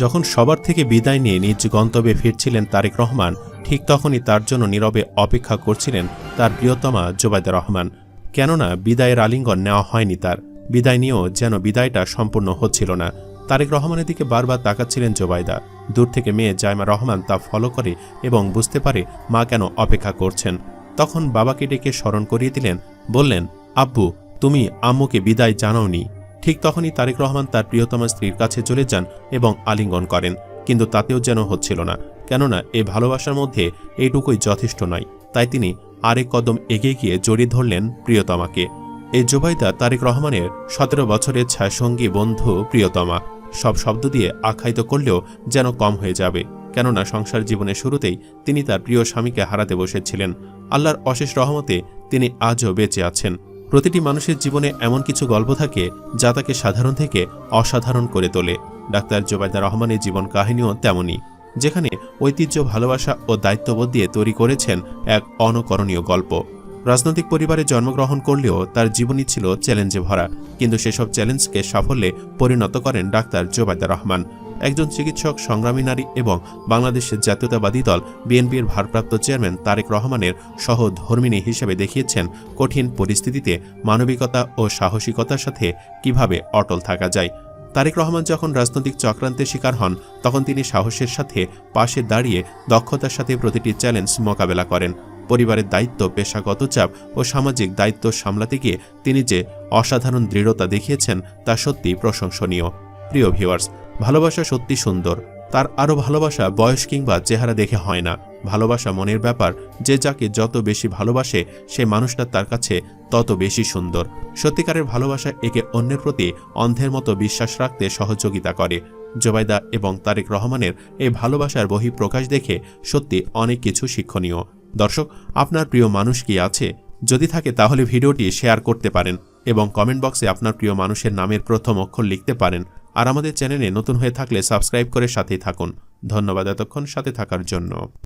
যখন সবার থেকে বিদায় নিয়ে নিজ গন্তব্যে ফিরছিলেন তারেক রহমান, ঠিক তখনই তার জন্য নীরবে অপেক্ষা করছিলেন তার প্রিয়তমা জোবায়দ রহমান। কেননা বিদায়ের আলিঙ্গন নেওয়া হয়নি তার। বিদায় নিয়েও যেন বিদায়টা সম্পূর্ণ হচ্ছিল না। তারেক রহমানের দিকে বারবার তাকাচ্ছিলেন জোবায়দা দূর থেকে মেয়ে জায়মা রহমান তা ফলো করে এবং বুঝতে পারে মা কেন অপেক্ষা করছেন। তখন বাবাকে ডেকে স্মরণ করিয়ে দিলেন, বললেন, আব্বু, তুমি আম্মুকে বিদায় জানাওনি। ঠিক তখনই তারেক রহমান তার প্রিয়তমা স্ত্রীর কাছে চলে যান এবং আলিঙ্গন করেন, কিন্তু তাতেও যেন হচ্ছিল না, কেননা এ ভালোবাসার মধ্যে এইটুকুই যথেষ্ট নয়। তাই তিনি আরেক কদম এগিয়ে গিয়ে জড়িয়ে ধরলেন প্রিয়তমাকে। এই জোবাইদা তারেক রহমানের সতেরো বছরের ছায়াসঙ্গী বন্ধু প্রিয়তমা। সব শব্দ দিয়ে আখ্যায়িত করলেও যেন কম হয়ে যাবে, কেননা সংসার জীবনের শুরুতেই তিনি তার প্রিয় স্বামীকে হারাতে বসেছিলেন। আল্লাহর অশেষ রহমতে তিনি আজও বেঁচে আছেন। প্রতিটি মানুষের জীবনে এমন কিছু গল্প থাকে যা তাকে সাধারণ থেকে অসাধারণ করে তোলে। ডাক্তার জোবায়দা রহমানের জীবন কাহিনীও তেমনই, যেখানে ঐতিহ্য, ভালোবাসা ও দায়িত্ববোধ দিয়ে তৈরি করেছেন এক অনকরণীয় গল্প। রাজনৈতিক পরিবারে জন্মগ্রহণ করলেও তার জীবনই ছিল চ্যালেঞ্জে ভরা, কিন্তু সেসব চ্যালেঞ্জকে সাফল্যে পরিণত করেন ডাক্তার জোবায়দা রহমান। একজন চিকিৎসক, সংগ্রামী নারী এবং বাংলাদেশের জাতীয়তাবাদী দল বিএনপির ভারপ্রাপ্ত চেয়ারম্যান তারেক রহমানের সহধর্মিণী হিসেবে দেখিয়েছেন কঠিন পরিস্থিতিতে মানবিকতা ও সাহসিকতার সাথে কীভাবে অটল থাকা যায়। তারেক রহমান যখন রাজনৈতিক চক্রান্তের শিকার হন, তখন তিনি সাহসের সাথে পাশে দাঁড়িয়ে দক্ষতার সাথে প্রতিটি চ্যালেঞ্জ মোকাবেলা করেন। পরিবারের দায়িত্ব, পেশাগত চাপ ও সামাজিক দায়িত্ব সামলাতে গিয়ে তিনি যে অসাধারণ দৃঢ়তা দেখিয়েছেন, তা সত্যি প্রশংসনীয়। প্রিয় ভিউয়ার্স ভালোবাসা সত্যি সুন্দর। তার আরও ভালোবাসা বয়স কিংবা চেহারা দেখে হয় না। ভালোবাসা মনের ব্যাপার, যে যাকে যত বেশি ভালোবাসে, সে মানুষটা তার কাছে তত বেশি সুন্দর। সত্যিকারের ভালোবাসা একে অন্যের প্রতি অন্ধের মতো বিশ্বাস রাখতে সহযোগিতা করে। জোবাইদা এবং তারেক রহমানের এই ভালোবাসার বহিঃপ্রকাশ দেখে সত্যি অনেক কিছু শিক্ষণীয়। দর্শক, আপনার প্রিয় মানুষ কি আছে? যদি থাকে তাহলে ভিডিওটি শেয়ার করতে পারেন এবং কমেন্ট বক্সে আপনার প্রিয় মানুষের নামের প্রথম অক্ষর লিখতে পারেন। আর আমাদের চ্যানেলে নতুন হয়ে থাকলে সাবস্ক্রাইব করে সাথেই থাকুন। ধন্যবাদ এতক্ষণ সাথে থাকার জন্য।